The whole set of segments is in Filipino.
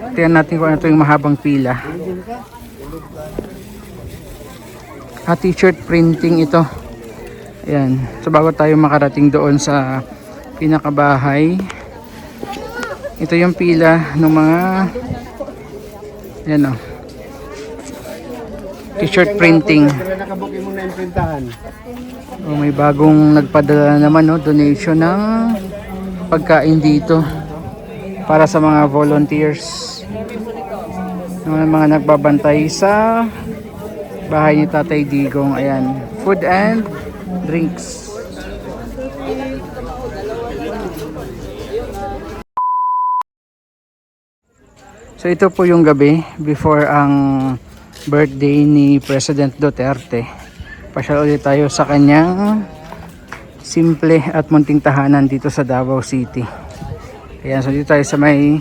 Tingnan natin kung ano yung mahabang pila. Ah, t-shirt printing ito. Ayan. So bago tayo makarating doon sa pinakabahay, ito yung pila ng mga Ayan o. T-shirt printing. Oh, may bagong nagpadala naman no, donation ng pagkain dito para sa mga volunteers. Mga, mga nagbabantay sa bahay ni Tatay Digong. Ayan, food and drinks. So ito po yung gabi before ang birthday ni President Duterte. Pasyal ulit tayo sa kanyang simple at munting tahanan dito sa Davao City. Ayan, so dito tayo sa may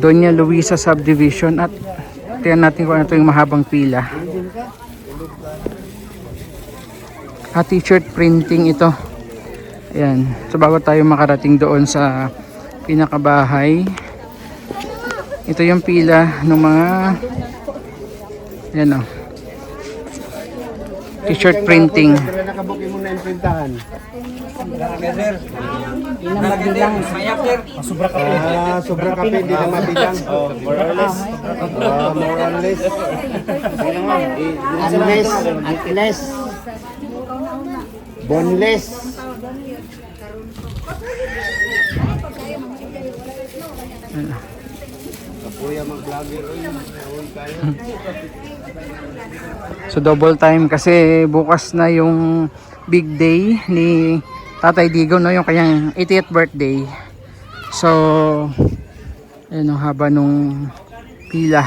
Doña Luisa Subdivision at tingnan natin kung ano ito yung mahabang pila. Ah, t-shirt printing ito. Ayan, so bago tayo makarating doon sa pinakabahay, ito yung pila ng mga Ayan o. T-shirt printing. Pero nakabukin mo na yung printahan. Ah, sobrang kape, hindi na mabilang. Oh, more or less. Ah, more or less. Unless, unless. Boneless. Kuya mag-vlogger oy. Ewan kayo. So double time kasi bukas na yung big day ni Tatay Digo no yung kanyang 80th birthday. So ayun ang haba nung pila.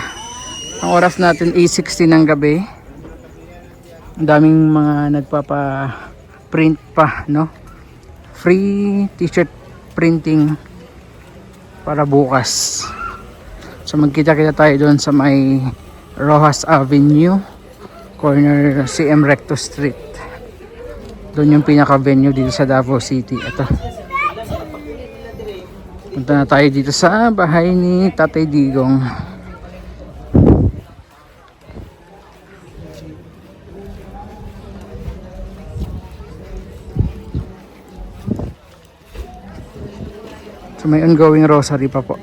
Ang oras natin 8:60 ng gabi. Ang daming mga nagpapa print pa no. Free t-shirt printing para bukas. So magkita-kita tayo doon sa may Rojas Avenue corner CM Recto Street. Doon yung pinaka-venue dito sa Davao City. Ito. Punta na tayo dito sa bahay ni Tatay Digong. So may ongoing rosary pa po.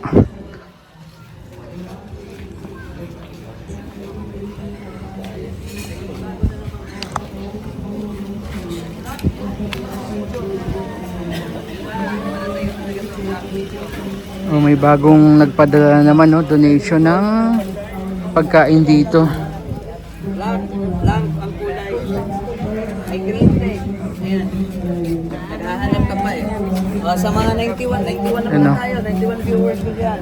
Oh, may bagong nagpadala naman no, donation ng pagkain dito. Lang, lang ang kulay. Ay green eh. Ayan. Naghahanap ka pa eh. O, sa mga 91, 91 naman Ano? tayo. 91 viewers ko dyan.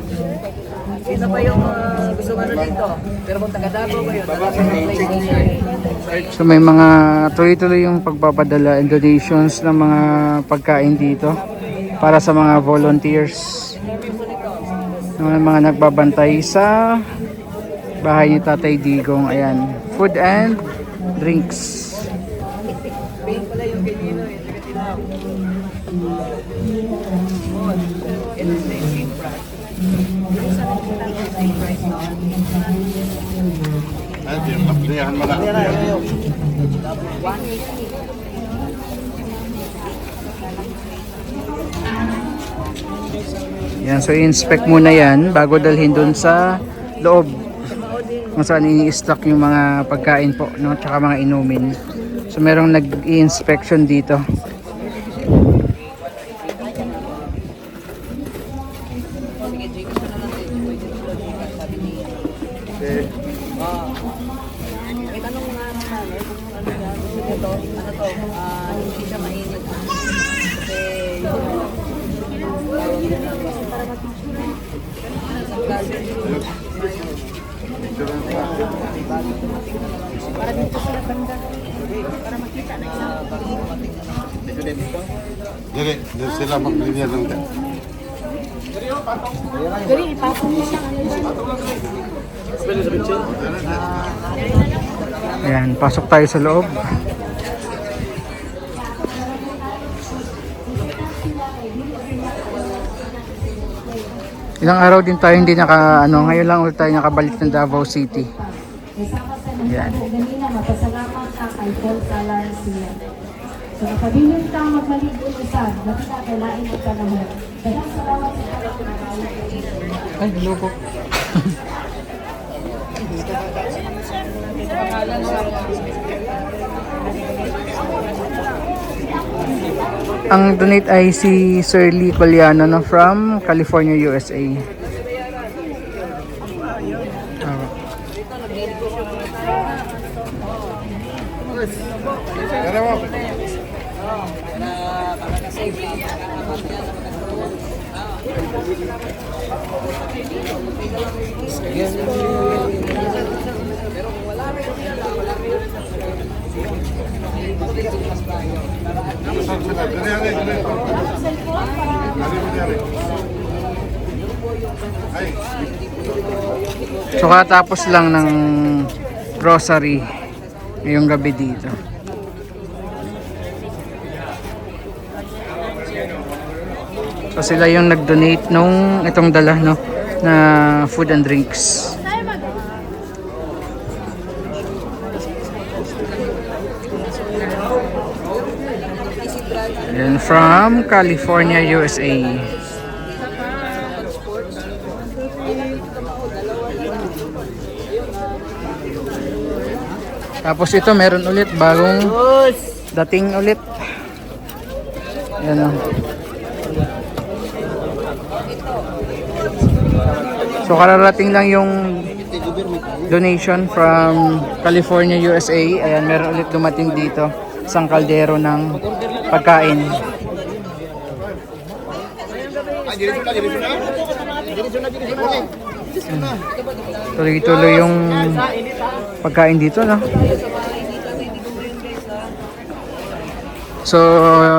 Sino pa yung uh, gusto ano dito? Pero kung taga Davao kayo, taga PlayStation. So may mga tuloy-tuloy yung pagpapadala and donations ng mga pagkain dito para sa mga volunteers. Mga mga nagbabantay sa bahay ni Tatay Digong. Ayan, food and drinks. Paint pala yung kay Nino Yan, so i-inspect muna yan bago dalhin dun sa loob kung saan ini-stock yung mga pagkain po, no? tsaka mga inumin. So merong nag-i-inspection dito. Sige, Jake, gusto na lang din. Pwede na lang din. Sabi ni Ah. May tanong nga naman namin kung ano yan. Ito, ano to, ah, hindi siya mainit. Kasi, isang klase. Para dito sa banda. Para makita na isa. Bago dumating na lang. Dili, dili sila maglihan ng Jadi ipasok mo siya Ayan, pasok tayo sa loob. Ilang araw din tayo hindi naka, ano, ngayon lang ulit tayo nakabalik ng Davao City. Sa Yan. po ganina, mapasalamat ka kay Paul. So nakabilin kang magmaligo isa, nakita kailain ka naman. Kaya salamat sa kanya. Ay, hello po. Ang donate ay si Sir Lee Coliano no, from California, USA. So katapos lang ng grocery ngayong gabi dito. So sila yung nag-donate nung itong dala no na food and drinks. Yan from California, USA. Tapos ito meron ulit bagong dating ulit. Yan o. So kararating lang yung donation from California, USA. Ayan, meron ulit dumating dito. Isang kaldero ng pagkain. Tuloy-tuloy yung pagkain dito, no? So,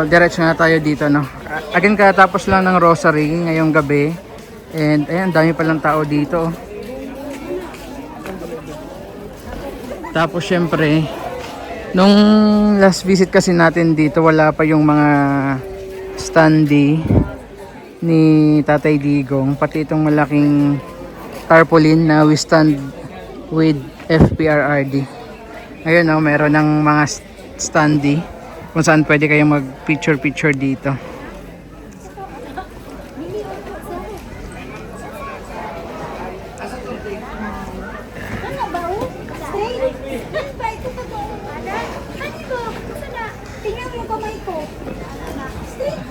diretso na tayo dito, no? Again, katapos lang ng rosary ngayong gabi. And, ayan, dami palang tao dito. Tapos, syempre, nung last visit kasi natin dito, wala pa yung mga standee ni Tatay Digong. Pati itong malaking tarpaulin na we stand with FPRRD. Ngayon, oh, meron ng mga st- standee kung saan pwede kayong mag picture picture dito.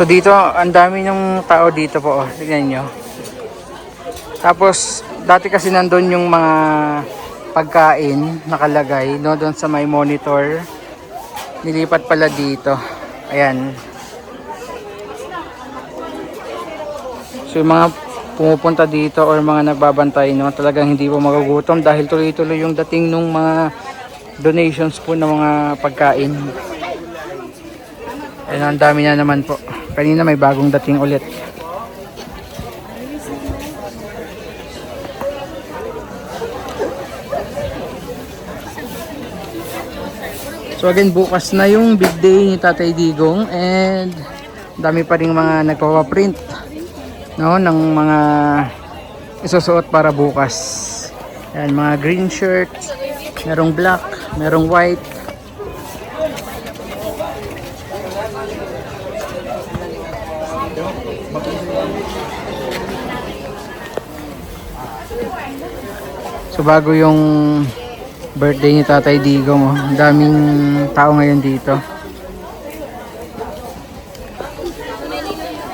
So dito, ang dami ng tao dito po. Oh. Tignan nyo. Tapos, dati kasi nandun yung mga pagkain nakalagay, no? Doon sa may monitor. Nilipat pala dito. Ayan. So yung mga pumupunta dito or mga nagbabantay, no? Talagang hindi po magugutom dahil tuloy-tuloy yung dating ng mga donations po ng mga pagkain. Ayun, ang dami na naman po. Kanina may bagong dating ulit. So again, bukas na yung big day ni Tatay Digong and dami pa rin mga nagpapaprint no, ng mga isusuot para bukas. Yan, mga green shirt, merong black, merong white, So bago yung birthday ni Tatay Digo mo, ang daming tao ngayon dito.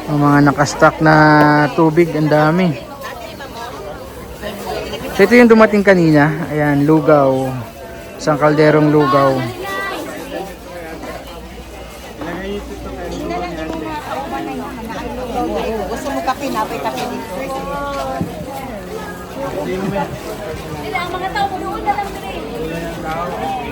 Ang mga nakastock na tubig, ang dami. So ito yung dumating kanina, ayan, lugaw. Isang kalderong lugaw. Gusto mo kape, napay kape. Sila ang mga tao, punoon na lang dito.